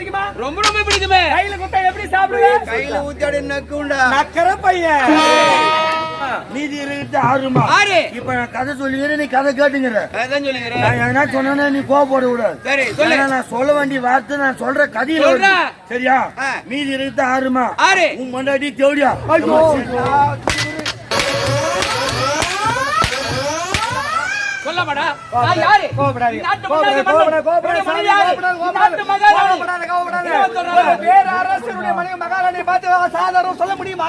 பிடிக்குமா? ரொம்ப ரொம்ப பிடிக்குமே. கையில குட்டா எப்படி சாப்பிடுவேன் கையில ஊத்தாடி நக்குண்டா நக்கற பையன். மீதி இருக்கிறது ஆறுமா. ஆறு. இப்ப நான் கதை சொல்லிக்கிறேன் நீ கதை கேட்டுங்கிற. அதான் சொல்லுகிறேன் நான் எதனா சொன்னா நீ கோவப்பட கூடாது சரி சொல்லு. நான் சொல்ல வேண்டிய வார்த்தை நான் சொல்ற கதையில. சரியா. மீதி இருக்கிறது ஆறுமா. ஆறு. உன் மண்டாடி சொல்ல மாடா நான் யாரு. நாட்டு. கோபப்படாத, என்னுடைய மனைவி மகாராணி. பார்த்து சாதாரணம் சொல்ல முடியுமா?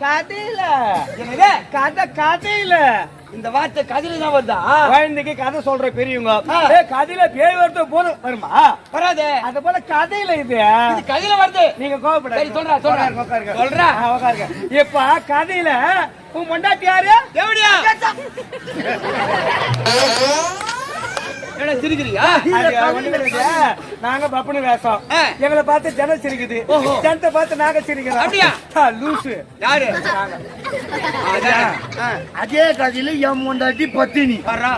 கதையில. கதை கதையில. இந்த வார்த்தை கதில தான் வருதா? குழந்தைக்கு கதை சொல்ற பெரியவங்க. கதையில பேய் வருது போதும் வருமா? வராது. அது போல கதையில இது. இது கதில வருது. நீங்க. சரி, சொல்றா, சொல்றா. சொல்றா. உட்காருங்க. இப்ப கதையில உன் பொண்டாட்டி யாரு? எப்படியா என்ன சிரிக்கிறியா. நாங்க பப்புனு வேஷம். ஆ. எங்களை பார்த்து ஜனம் சிரிக்குது. ஜனத்தை பார்த்து நாங்க சிரிக்கிறோம். அப்படியா? ஆ, லூசு. யாரு. ஆ, அதே கதையில என் மண்டாட்டி பத்தினி. வர்றா.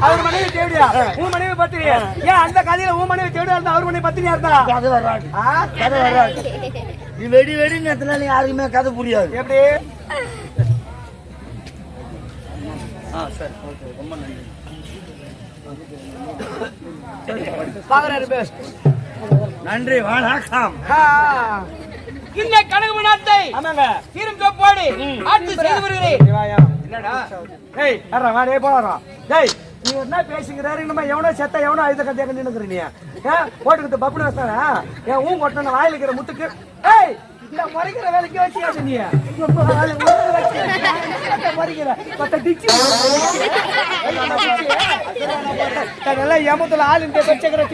அவர் மனைவி தேவடியா உன் மனைவி பத்திரியா ஏன் அந்த கதையில உன் மனைவி தேவடியா இருந்தா அவர் மனைவி பத்திரியா இருந்தா? கதை வராது ஆ? கதை வராது நீ வெடி வெடி நேரத்துல யாருக்குமே கதை புரியாது. எப்படி? பாக்குறாரு பெஸ்ட் நன்றி வணக்கம் இந்த கனவு நாட்டை ஆமாங்க. சீரும் தோப்பாடி ஆட்சி செய்து வருகிறேன். என்னடா? டேய் வர்றா வா டேய் போறோம் டேய் நீ என்ன பேசிக்கிறாரு நம்ம எவனோ செத்த எவனோ அழுத கதையாக நின்னுக்குற நீ ஏன் போட்டுக்கிட்டு பப்புனு வச்சானா ஏன் ஊன் கொட்டின வாயில இருக்கிற முத்துக்கு. ஏய் முறைக்கிற வேலைக்கு வச்சியாச்சு நீ? முறைக்கிற. பத்த டிச்சு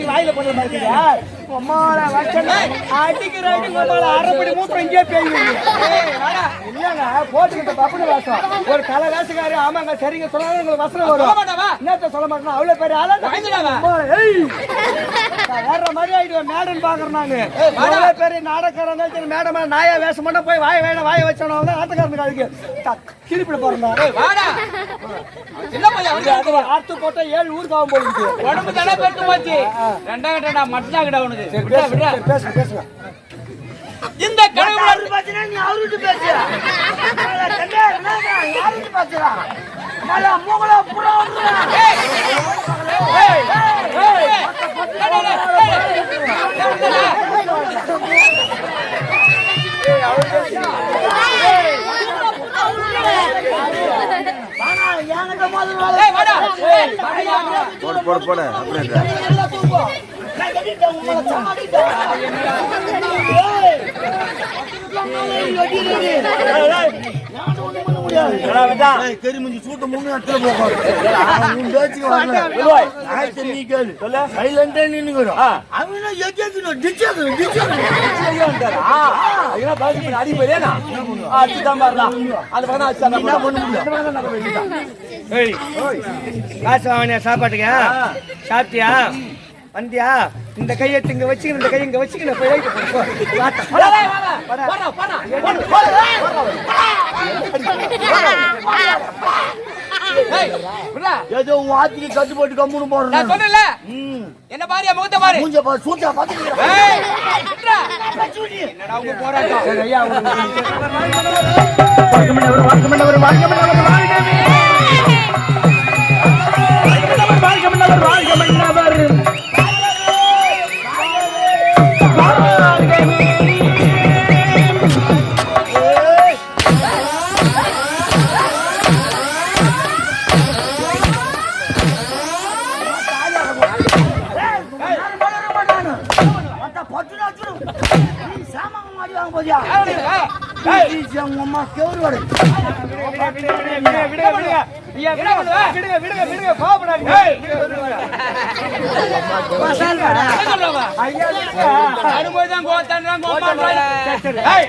வாயில போடுற மாதிரி அம்மால வச்சன. அடிக்கிற அடி அம்மால அரைப்படி மூத்திரம் இங்கே பேயுது இல்லங்க போட்டுக்கிட்ட பப்புனு வாசம். ஒரு கலை வேசுக்காரு ஆமாங்க சரிங்க உங்களுக்கு வசனம் வரும். என்னத்த சொல்ல மாட்டேன்? அவ்வளவு பெரிய ஆளா? வேற மாதிரி ஆயிடுவேன் மேடம் பாக்குறேன் நானு. அவ்வளவு பெரிய நாடகாரங்க சரி மேடம் நாயா வேஷம் மட்டும் போய் வாய வேணா வாய வச்சவன வந்து ஆட்டக்காரனுக்கு அதுக்கு திருப்பிட போறேன் ஆத்து போட்டா ஏழு ஊருக்கு ஆகும் போல இருக்கு உடம்பு தானே பெருத்து போச்சு. ரெண்டாம் கட்டா மட்டும் கிட்ட உனக்கு. பேசுங்க பேசுங்க இந்த நாட்டு- பாத்தீங்கன்னா நீ அவர்கிட்ட பேசுற யாருக்கு பேசுறா? மழை மூகலா புறா. போடு போடு போடு அப்படியே கரிமஞ்சி சூட்ட மூணு இடத்துல போகும் சைலண்டா நின்னுக்கிறோம் அவனா எஜேக்கணும் டிச்சேக்கணும் டிச்சேக்கணும் என்ன பண்ண முடியும் ஏய், காசு வாங்கினியா சாப்பாட்டுக்கு சாப்பிட்டியா வந்தியா இந்த கையை இங்க வச்சுக்கணும் இந்த கையை இங்க விட்றா. ஏதோ உன் ஆத்திக்கு கட்டு போட்டு கம்முன்னு நான் போடுறேன் சொன்னேன்ல, ம். என்ன பாரு முகத்தை பாரு மூஞ்ச சூட்டா பாத்துக்கிறேன். என்னடா உங்க போராட்டம் விடுங்க, விடுங்க, விடுங்க, விடுங்க.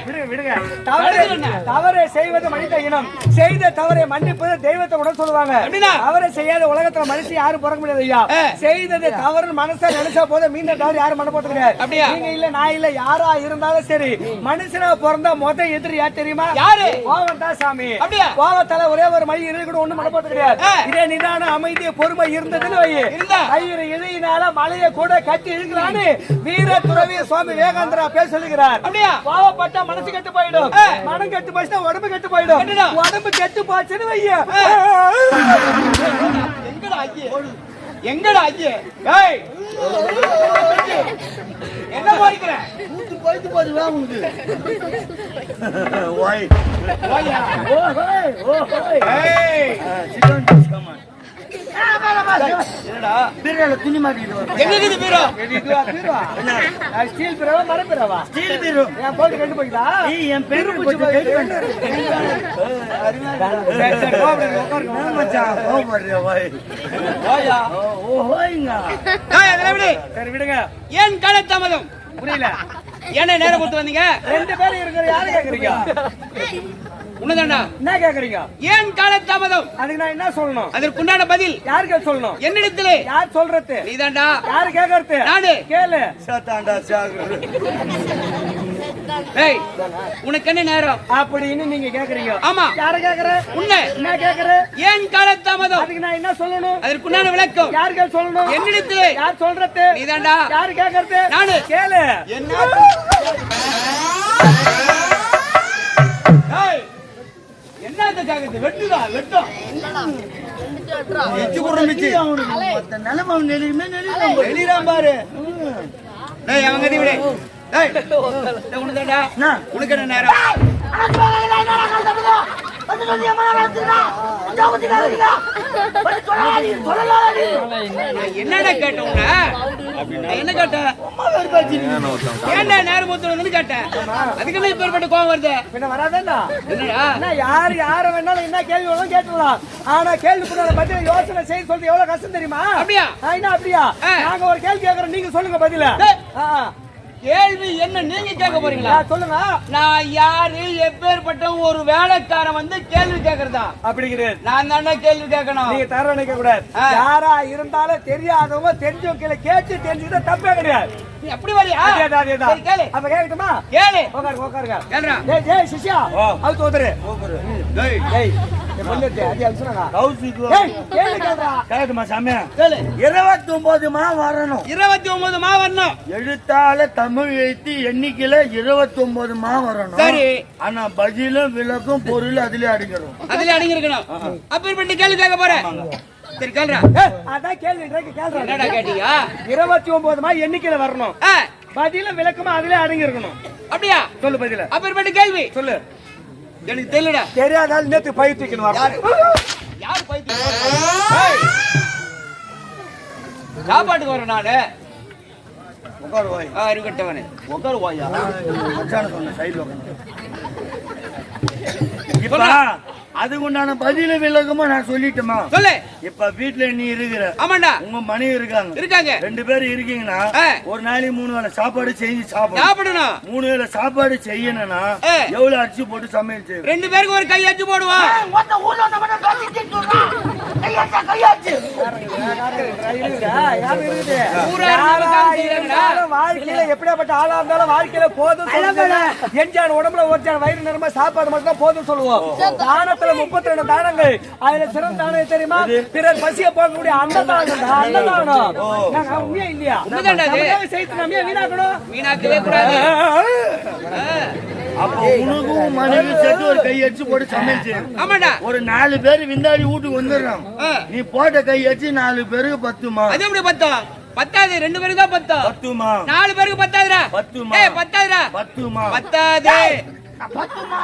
விடுங்க, விடுங்க. தவறு தவறை செய்வது மனித இனம். செய்த தவறை மன்னிப்பது தெய்வத்தை உடல் சொல்லுவாங்க? தவறை செய்யாத உலகத்துல மனுஷன் யாரும் பிறக்க முடியாது ஐயா. செய்தது தவறு மனசா நினைச்சா போதும். மீண்டும் தவறு யாரும் பண்ண போறது கிடையாது? நீங்க இல்ல நான் இல்ல யாரா இருந்தாலும் சரி. மனுஷனா பிறந்தா மொத எதிரி யார் தெரியுமா? யாரு? கோவம் தான் சாமி? கோவத்தால ஒரே ஒரு மணி இருக்கணும் ஒண்ணு போறது கிடையாது. இதே நிதான அமைதி பொறுமை இருந்ததுன்னு வை. கயிறு இழையினால மலையை கூட கட்டி இழுக்கலான்னு வீர துறவி சுவாமி விவேகானந்தரா பேச சொல்லுகிறார்? பாவப்பட்டா மனசு கெட்டு போயிடும். மனம் கெட்டு போச்சுன்னா உடம்பு கெட்டு போயிடும். உடம்பு கெட்டு போச்சுன்னு வைய. எங்கடா ஐயே? எங்கடா ஐயே? என்ன போய்க்கிற கூத்து போயிட்டு போது வா உனக்கு ஓய் போய்யா ஓ ஹோய் ஓ ஹோய் ஏய் sit down please come on என்னடா? பீரோல துணி மாட்டிட்டு வா. எங்க இருக்குது பீரோ? இதுவா, பீரவா? அது ஸ்டீல் பீரவா, மர பீரவா? ஸ்டீல் பீரோ. என் போட்டு கெட்டு போய்க்குதா? ஏய் என் பேரு போய் கைட்டு சரி, சரி, போ, அப்படி உட்காருங்க. மச்சான் கோவப்படுறியா ஓய் போயா ஓ ஓ ஹோய்ங்க. ஏய் அதெல்லாம் எப்படி சரி, விடுங்க. ஏன் காலதாமதம் புரியல. என்ன நேரம் கொடுத்து வந்தீங்க? ரெண்டு பேரும் இருக்கிற யாரும் கேக்குறீங்க? உன்னதாண்டா? என்ன கேக்குறீங்க? ஏன் காலதாமதம் அதுக்கு நான் என்ன சொல்லணும்? அதற்குண்டான பதில்? யாருக்கு சொல்லணும்? என்னிடத்திலே. யார் சொல்றது? நீதாண்டா. யாரு கேக்குறது? நானு. கேளு. சாத்தாண்டா சாகு ஏய் உனக்கு என்ன நேரம்? அப்படின்னு நீங்க கேக்குறீங்க. ஆமா. யார கேக்குற? உன்னை. என்ன கேக்குற? ஏன் காலதாமதம் அதுக்கு நான் என்ன சொல்லணும்? அதற்குண்டான விளக்கம். யாருக்கு சொல்லணும்? என்னிடத்திலே. யார் சொல்றது? நீதாண்டா. யாரு கேக்குறது? நானு. கேளு. ஏய் என்னத்த கேக்குது வெட்டுதா வெட்டும் எச்சு குடும்பிச்சு அவனுக்கு மொத்த நிலைமை அவன் நெளியுமே நெளியும் வெளியிடாம பாரு. டேய் அவங்க கதி விடு. டேய் உனதாண்டா என்ன? உனக்கு என்ன நேரம்? என்னடா நான் என்ன கேட்டேன்? ஏன்டா நேரம் வந்து கேட்டேன்? அதுக்கு என்ன இப்ப ஏற்பட்ட கோவம் வருது. பின்ன வராதா என்னடா? என்ன யார் யார வேணாலும் என்ன கேள்வி வேணாலும் கேட்டுடலாம். ஆனா கேள்வி பண்ணாத பத்தி யோசனை செய்ய சொல்றது எவ்வளவு கஷ்டம் தெரியுமா? அப்படியா? அப்படியா. நாங்க ஒரு கேள்வி கேக்குறோம் நீங்க சொல்லுங்க பதில. கேள்வி என்ன நீங்க கேட்க போறீங்களா? சொல்லுங்க. நான் யாரு? எப்பேற்பட்ட ஒரு வேலைக்காரன் வந்து கேள்வி கேக்குறதா? அப்படி கிடையாது நான் தானே கேள்வி கேட்கணும். நீங்க தர நினைக்க கூடாது. யாரா இருந்தாலும் தெரியாதவங்க தெரிஞ்சவங்க கேட்டு தெரிஞ்சுக்கிட்டா தப்பே கிடையாது. அப்படி வரியா கேளு. அப்ப கேட்கட்டுமா கேளு. உட்காருங்க உட்காருங்க கேளுடா. ஏய் ஜெய் சிஷ்யா. அது தோதுரு டேய். ஏய் என் பொண்ணு எடுத்து, அது அது சொன்னாங்க கௌசிக்கு ஏய் கேள்வி கேள்றா கேட்டுமா சாமியா? கேளு. இருபத்தி ஒன்பது மா வரணும். இருபத்தி ஒன்பது மா வரணும். எழுத்தால தமிழ் எழுத்து எண்ணிக்கையில இருபத்தி ஒன்பது மா வரணும். சரி. ஆனா பதிலும் விளக்கும் பொருள் அதுல அடிக்கிறோம் அதுல அடங்கி இருக்கணும் அப்பேற்பட்ட கேள்வி கேட்க போறேன் சரி கேளுடா. அதான் கேள்வி கேள்றா. என்னடா கேட்டியா? இருபத்தி ஒன்பது மாதிரி எண்ணிக்கையில வரணும். பதில விளக்கமா அதுல அடங்கி இருக்கணும் அப்படியா? சொல்லு பதில. அப்பேற்பட்ட கேள்வி. சொல்லு. எனக்கு தெரியலடா. தெரியாதால் நேத்து பயிர் தூக்கின்னு வர யார் பைத்தியம் ஏய். சாப்பாட்டுக்கு வரேன் நானு உட்காரு வாய். ஆ, இருக்கட்டவனே உட்காரு வாயா. சொன்ன சைடுல இப்ப அதுக்கு உண்டான பதில விளக்கமா நான் சொல்லிட்டேமா? சொல்லு. இப்ப வீட்டுல நீ இருக்கிற ஆமாண்டா. உங்க மனைவி இருக்காங்க. இருக்காங்க. ரெண்டு பேரும் இருக்கீங்கன்னா. ஒரு நாளைக்கு மூணு வேளை சாப்பாடு செஞ்சு சாப்பிடணும். சாப்பிடணும். மூணு வேளை சாப்பாடு செய்யணும்னா. எவ்வளவு அரிசி போட்டு சமையல் செய்யணும்? ரெண்டு பேருக்கு ஒரு கையாச்சு போடுவான் யாரும் இருந்தாலும் வாழ்க்கையில எப்படியாப்பட்ட ஆளா இருந்தாலும் வாழ்க்கையில போதும். எஞ்சான் உடம்புல ஒருச்சான் வயிறு நிரம்ப சாப்பாடு மட்டும் போதும் சொல்லுவோம். தானத்துல முப்பத்தி ரெண்டு தானங்கள். அதுல சிறந்த தானம் தெரியுமா? பிறர் பசிய போகக்கூடிய தான், அன்னதானம். நாங்க உண்மையா இல்லையா? செய்து நம்ம வீணாக்கணும்? வீணாக்கவே கூடாது. அப்போ உனக்கும் மனைவி சேர்த்து ஒரு கை அடிச்சு போட்டு செய்யணும். ஆமாண்டா ஒரு நாலு பேர் விந்தாடி வீட்டுக்கு வந்துடுறான். நீ போட்ட கை அடிச்சு நாலு பேருக்கு பத்துமா? அது எப்படி பத்தம்? பத்தாது ரெண்டு பேருக்கு தான் பத்தம். பத்துமா? நாலு பேருக்கு பத்தாதுடா. பத்துமா? ஏய் பத்தாதுடா. பத்துமா? பத்தாது. பத்துமா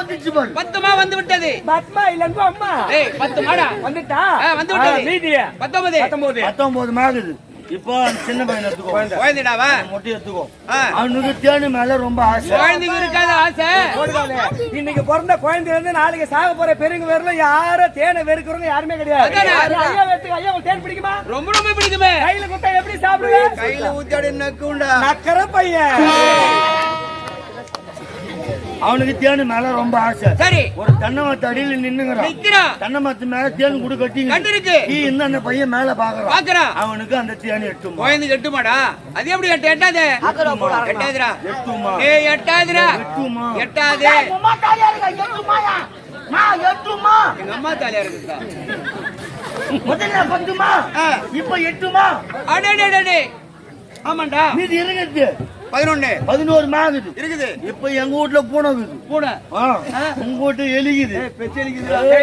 வந்துச்சு பாரு. பத்துமா வந்து விட்டது. பத்மா இல்லன்னு அம்மா. ஏய் பத்து மாடா வந்துட்டா வந்து விட்டது. பத்தொன்பது. பத்தொன்பது. பத்தொன்பது மாகுது இப்போ சின்ன பையன் எடுத்துக்கோ. குழந்தைடாவா மொட்டை எடுத்துக்கோ. அவனுக்கு தேனு மேல ரொம்ப ஆசை. குழந்தைங்க இருக்காத ஆசை. இன்னைக்கு பிறந்த குழந்தை இருந்து நாளைக்கு சாக போற பெரியவங்க வரல யாரும் தேனை வெறுக்கிறவங்க யாருமே கிடையாது. ஐயா வெறுத்துக்கு ஐயா தேன் பிடிக்குமா? ரொம்ப ரொம்ப பிடிக்குமே. கையில குத்தா எப்படி சாப்பிடுவேன்? கையில ஊத்தாடி நக்குண்டா. நக்கற பையன். அவனுக்கு தேனு மேல ரொம்ப ஆசை. சரி. ஒரு தென்னை மரத்து அடியில நின்னுங்கிறான். தென்னை மரத்து மேல தேன் குடு கட்டி கண்டு இருக்கு நீ இந்த அந்த பையன் மேல பாக்குறான். பாக்குறான் அவனுக்கு அந்த தேன் எட்டுமா? குழந்தை எட்டுமாடா? அது எப்படி எட்டு? எட்டாது? எட்டாதுடா. எட்டுமா? ஏய் எட்டாதுடா. எட்டுமா? எட்டாது. உம்மா தாலியா இருக்கா எட்டுமாயா? நான் எட்டுமா? எங்க அம்மா தாலியா இருக்குதா முதல்ல பத்துமா. இப்ப எட்டுமா? அடே அடே, அடே அடே. ஆமாண்டா. மீதி இருக்குது பதினொன்னு. பதினோரு மாகுது இருக்குது. இப்ப எங்க வீட்டுல பூனை இருக்குது. பூனை. உங்க வீட்டு எலிக்குது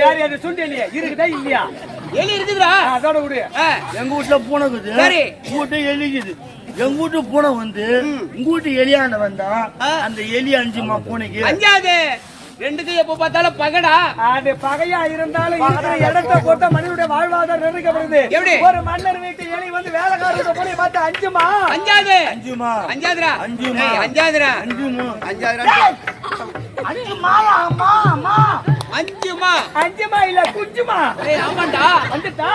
யாரு அது சுண்டலியா இருக்குதா இல்லையா? எலி இருக்குதுடா. அதோட விடு. எங்க வீட்டுல பூனை இருக்குது. சரி. வீட்டு எலிக்குது எங்க வீட்டு பூனை வந்து உங்க வீட்டு எலியாண்ட வந்தா. அந்த எலி அஞ்சுமா பூனைக்கு அஞ்சாவது. ரெண்டுக்கு எப்ப பார்த்தாலும் பகடா. அது பகையா இருந்தாலும் இருக்கிற இடத்தை போட்டு மனிதனுடைய வாழ்வாதாரம் நிர்ணயிக்கப்படுது எப்படி? ஒரு மன்னர் வீட்டு எலி வந்து வேலைக்காரங்க போய் பார்த்து அஞ்சுமா? அஞ்சாவது. அஞ்சுமா? அஞ்சாதுடா அஞ்சுமா. ஏய், அஞ்சாதுடா அஞ்சுமா? அஞ்சாதுடா அஞ்சுமாயா அம்மா அம்மா அஞ்சுமா? அஞ்சுமா இல்ல குஞ்சுமா? ஏய் ஆமாண்டா. வந்துட்டா.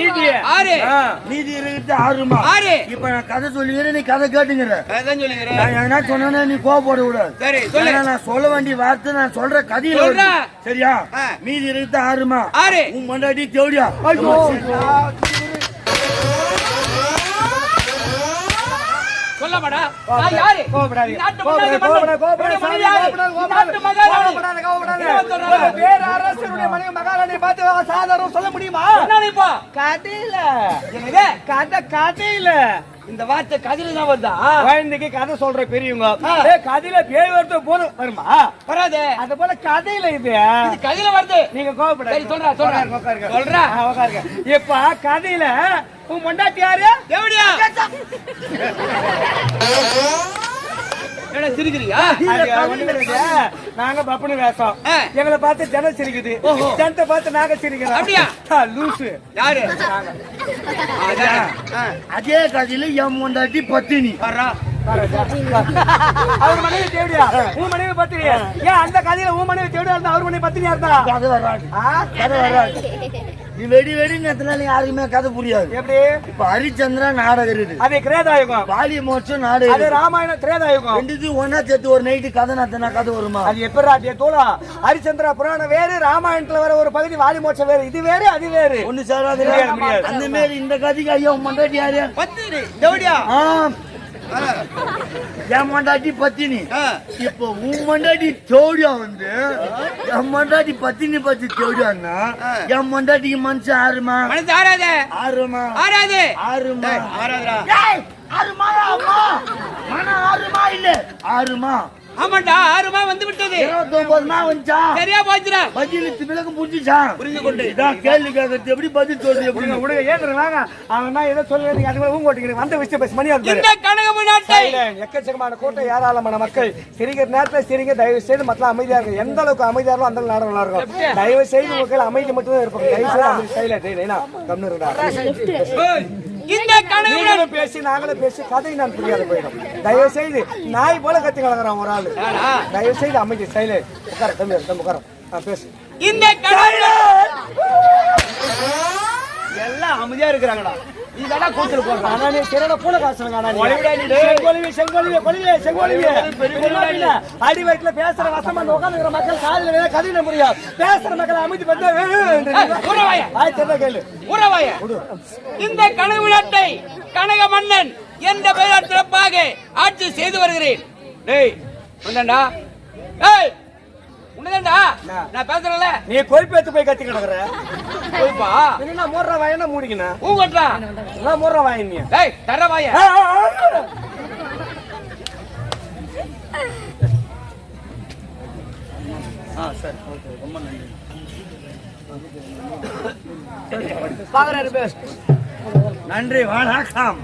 ஈதி. ஆறு. ஆ. மீதி இருக்குது ஆறுமா? ஆறு. இப்ப நான் கதை சொல்லிக்கிறேன் நீ கதை கேட்டுங்கிற அதான் சொல்லுகிறேன் நான் என்ன சொன்னா நீ கோவப்பட கூடாது சரி சொல்லு. நான் சொல்ல வேண்டிய வார்த்தை நான் சொல்ற கதையில. சரியா? ஆ. மீதி இருக்குது ஆறுமா? ஆறு. உன் மண்டாடி தேவடியா சொல்லமாடா? நான் யாரு. நாட்டு மனைவி மகாராணி. வேற அரசருடைய மனைவி மகாராணியை பார்த்து சாதாரணம் சொல்ல முடியுமா? இப்போ? கதையில. கதை கதையில. இந்த வார்த்தை கதில தான் வருதா? குழந்தைக்கு கதை சொல்ற பெரியவங்க. ஏய், கதையில பேய் வருது வருமா? வராது. அது போல கதையில இது. இது கதில வருது. நீங்க கோபப்படாதீங்க சரி, சொல்றா, சொல்றா. சொல்றா. இப்ப கதையில உன் பொண்டாட்டி யாரு? எப்படியா என்ன சிரிக்கிறியா. நாங்க பப்புனு வேஷம். எங்களை பார்த்து ஜனம் சிரிக்குது. ஜனத்தை பார்த்து நாங்க சிரிக்கிறோம். அப்படியா? லூசு. யாரு? அதே. கதையில என் முண்டாட்டி பத்தினி. வர்றா. அவர் மனைவி தேவடியா? உன் மனைவி பத்திரியா ஏன் அந்த கதையில உன் மனைவி தேவடியா இருந்தா அவர் மனைவி பத்தினியா இருந்தா? கதை வராது. ஆ? கதை வராது. நீ வெடி வெடி நேரத்துல யாருக்குமே கதை புரியாது. எப்படி? இப்ப ஹரிச்சந்திரா நாடகம் இருக்குது அது கிரேதாயுகம் வாலி மோட்சம் அது நாடகம் இருக்குது. ராமாயணம் திரேதாயுகம். ரெண்டுத்தையும் ஒன்னா சேர்த்து ஒரு நைட்டு கதை நடத்தினா கதை வருமா? அது எப்படி ராஜ்ய தோழா? ஹரிச்சந்திரா புராணம் வேறு ராமாயணத்துல வர ஒரு பகுதி வாலி மோட்சம் வேறு. இது வேறு அது வேறு. ஒண்ணு முடியாது. அந்த மாதிரி இந்த கதைக்கு ஐயா மண்டாட்டி யாரு? ஆ, ஆ, என் மண்டாட்டி பத்தினி. இப்போ உன் மண்டாட்டி தேவடியா வந்து என் மண்டாட்டி பத்தினி பத்தி தேவடியான்னா என் மண்டாட்டிக்கு மனுஷன் ஆறுமா? மனசு ஆறாது. ஆறுமா? ஆறாது. ஆறுமா? அம்மா? மன ஆறுமா இல்ல? ஆறுமா? ஆமாண்டா ஆறுமா வந்து விட்டது. இருபத்தி ஒன்பதுமா வந்துச்சா? சரியா போச்சுடா. பதிலுக்கு விலக்கு புரிஞ்சுச்சா புரிந்து கொண்டு. இதான் கேள்வி கேட்கறது எப்படி பதில் சொல்றது எப்படி? விடுங்க வாங்க. அவன் ஏதோ சொல்லுறது அது மாதிரி ஊங்க ஓட்டிக்கிறேன் வந்த விஷயம் பேசி மணி ஆகுது இந்த கனகம நாட்டை சைலண்ட். எக்கச்சக்கமான கூட்டம் ஏராளமான மக்கள். சிரிக்கிற நேரத்துல சிரிங்க தயவு செய்து மக்கள் அமைதியா இருக்கும் எந்த அளவுக்கு அமைதியா இருக்கும் அந்த நாடகம் நல்லா இருக்கும். தயவு செய்து மக்கள் அமைதி மட்டும் தான் இருப்பாங்க தயவு செய்து அமைதி சைலண்ட் கம்னு இருந்தா இந்த நீங்களும் பேசி நாங்களும் பேசி கதை நான் புரியாத போயிடும். தயவு செய்து நாய் போல கத்தி கலக்குறான் ஒரு ஆளு? தயவு செய்து அமைதி சைலண்ட் உட்கார தம்பி தம்பி உட்கார. பேசு. இந்த கனகம எல்லாம் அமைதியா இருக்கிறாங்கடா. நீ தானா கூத்துல போடுற நீ திறன பூனை காசுங்க செங்கொலிவி செங்கொலிவி கொலிவி செங்கொலிவி. அடி வயிற்றுல பேசுற வசமா உட்காந்துக்கிற மக்கள் வேற கதையில முடியாது பேசுற மக்கள் அமைதி பண்ணா கேளு. உறவாய. இந்த கனவு நாட்டை கனக மன்னன் என்ற பெயரால் சிறப்பாக ஆட்சி செய்து வருகிறேன். டேய் வந்தேன்டா ஏய் உன்னதான்டா. நான் பேசுறேன்ல. நீ கொய்பேத்து போய் கத்தி கிடக்குற? போய்ப்பா என்ன மூடுற வாயனா மூடிக்கணும் ஊங்கட்டா நான் மூடுற வாயன் நீ டேய் தர வாய. ஆ, ஆ, ஆ. பாக்குறாரு பேச நன்றி வணக்கம்.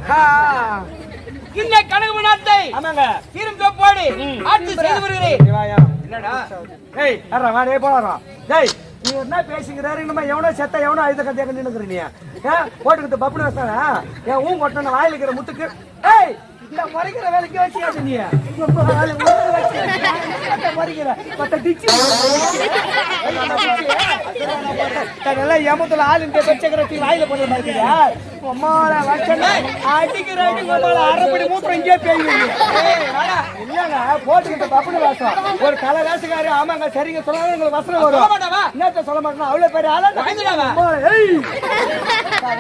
இந்த கனவு நாட்டை ஆமாங்க. சீரும் தோப்பாடி ஆட்சி செய்து வருகிறேன். என்னடா ஏய் அறா வா டேய் போறான் டேய் நீ என்ன பேசிக்கிறாரு நம்ம எவனோ செத்த எவனோ ஆயுத கத்தியாக நின்னுக்கிற நீ போட்டுக்கிட்டு பப்புனு வச்சானா ஏன் ஊன் கொட்டின வாயில இருக்கிற முத்துக்கு ஏய் இந்த முறைக்கிற வேலைக்கு வச்சியாச்சு நீ ரொம்ப வேலை உனக்கு வச்சியாச்சு. இந்த முறைக்கிற மத்த டிச்சு நல்லா ஏமத்துல ஆள் இந்த வாயில போடுற மாதிரி உம்மால வச்சனா. அடிக்கிற அடிக்கு உம்மால அரைப்படி மூத்திரம் இங்கே பேயுங்க இல்லங்க போட்டுக்கிட்ட பப்புனு வாசம். ஒரு கலை வேசக்காரி ஆமாங்க சரிங்க உங்களுக்கு வசனம் வரும். என்னத்த சொல்ல மாட்டேன்? அவ்வளவு பெரிய ஆளா?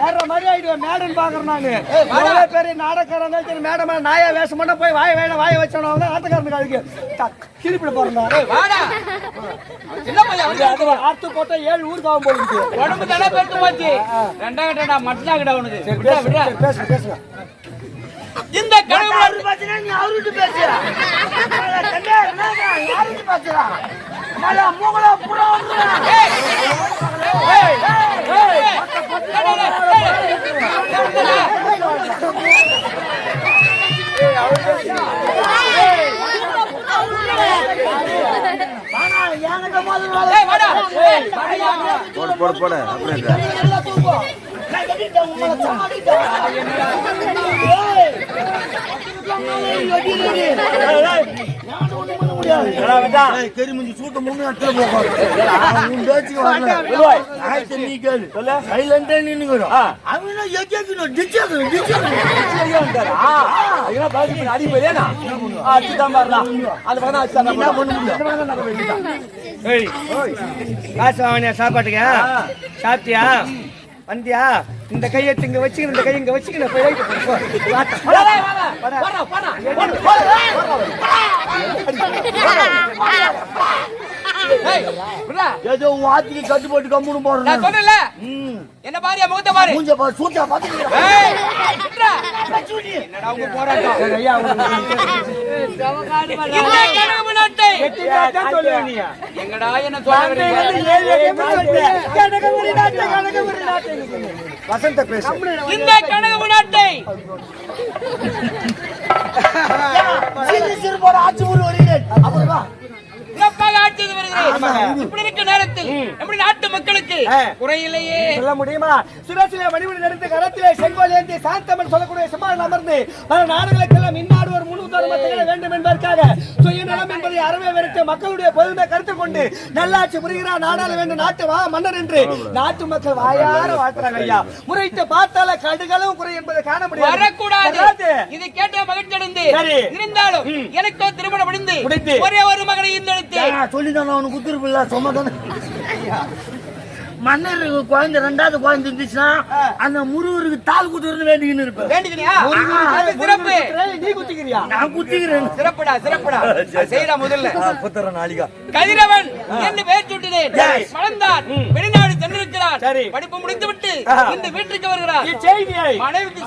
வேற மாதிரி ஆயிடுவேன் மேடம் பாக்குறேன் நானு. எவ்வளவு பெரிய நாடகாரங்க சரி மேடம் நாயா வேஷம் பண்ண போய் வாய வேணா வாய வச்சவன வந்து ஆட்டக்காரனுக்கு அதுக்கு திருப்பிட போறேன் ஏய், வாடா. சின்ன பையன் வந்து ஆத்து போட்டா ஏழு ஊருக்கு ஆகும் போகுது உடம்பு தானே பெருத்து போச்சு. ரெண்டாம் கட்டா மட்டும் கிட்ட உனக்கு. பேசுங்க இந்த அவரு பாத்தீங்கன்னா நீ அவர்கிட்ட பேசுற யாருக்கு பேசுறா? மழை மூகலா புறா ஏய், ஏய், ஏய், டேய், டேய், டேய். என்கிட்ட முதல்ல ஏய், வாடா ஏய், வாடா. போட போட போடு அப்புறம் என்ன? நான் கட்டிட்டேன் உங்களை கறி மூஞ்சி சூட்ட மூணு இடத்துல போகும். பேச்சுக்கு வரல. நீ கேளு. சைலண்டா நின்னுக்கிறோம். அவன் எக்கேக்கணும், டிச்சேக்கணும், டிச்சேக்கணும். நீ என்ன பண்ண முடியும்? காசு வாங்கினியா சாப்பாட்டுக்கு சாப்பிட்டியா வந்தியா? இந்த கையை இங்க வச்சுக்கணும் இந்த கையை இங்க வச்சுக்கணும். போய் ஏதோ உன் ஆத்திக்கு கட்டு போட்டு கம்முன்னு நான் போடுறேன் சொன்னேன்ல. ம். என்ன பாரியா முகத்தை பாரு. மூஞ்ச பாரு, சூட்டா பாத்துக்கிறேன். என்னடா உங்க போராட்டம்? ஐயா, இந்த கனவு நாட்டை. எங்கடா என்ன சொல்லிட்டேன். கனகபுரி நாட்டு, கனகபுரி நாட்டு. வசந்த பேசு. இந்த கனவு நாட்டை சிறு சிறு போட ஆட்சி ஊர் வருகிறேன். அப்புறம் சிறப்பாக ஆட்சி செய்து வருகிறேன் இப்படி இருக்க நேரத்தில் எப்படி நாட்டு மக்களுக்கு ஆ. குறையிலேயே சொல்ல முடியுமா? சிரசிலே மணிமணி நடந்து கரத்திலே செங்கோல் ஏந்தி சாந்தமன் சொல்லக்கூடிய சிம்மான் அமர்ந்து பல நாடுகளுக்கெல்லாம் இந்நாடு ஒரு முழு தருமத்திலே வேண்டும் என்பதற்காக சுயநலம் என்பதை அறவே வெறுத்து மக்களுடைய பொதுமை கருத்து கொண்டு நல்லாட்சி புரிகிறார் நாடாள வேண்டும் நாட்டு வா மன்னர் என்று நாட்டு மக்கள் வாயார வாழ்த்துறாங்க ஐயா. முறைத்து பார்த்தால கடுகளும் குறை என்பதை காண முடியாது. வரக்கூடாது. இதை கேட்ட மகிழ்ச்சி அடைந்து. இருந்தாலும் எனக்கோ திருமணம் முடிந்து. ஒரே ஒரு மகனை இருந்தெடுத்து அவனுக்கு குத்துருப்பில்ல சும்மா தானே மன்னர் குழந்தை ரெண்டாவது குழந்தை இருந்துச்சுன்னா அந்த முருகருக்கு தால் குத்துறது வேண்டிக்கின்னு இருப்பேன். நான் குத்திக்கிறேன். சிறப்புடா சிறப்புடா. முதல்ல. புத்திர நாளிகா. கதிரவன் என்று பெயர் சூட்டினேன். Yes. வளர்ந்தான் வெளிநாடு சென்றிருக்கிறார். சரி. படிப்பு முடித்து விட்டு ஆ. இந்த வீட்டுக்கு வருகிறார். மனைவிக்கு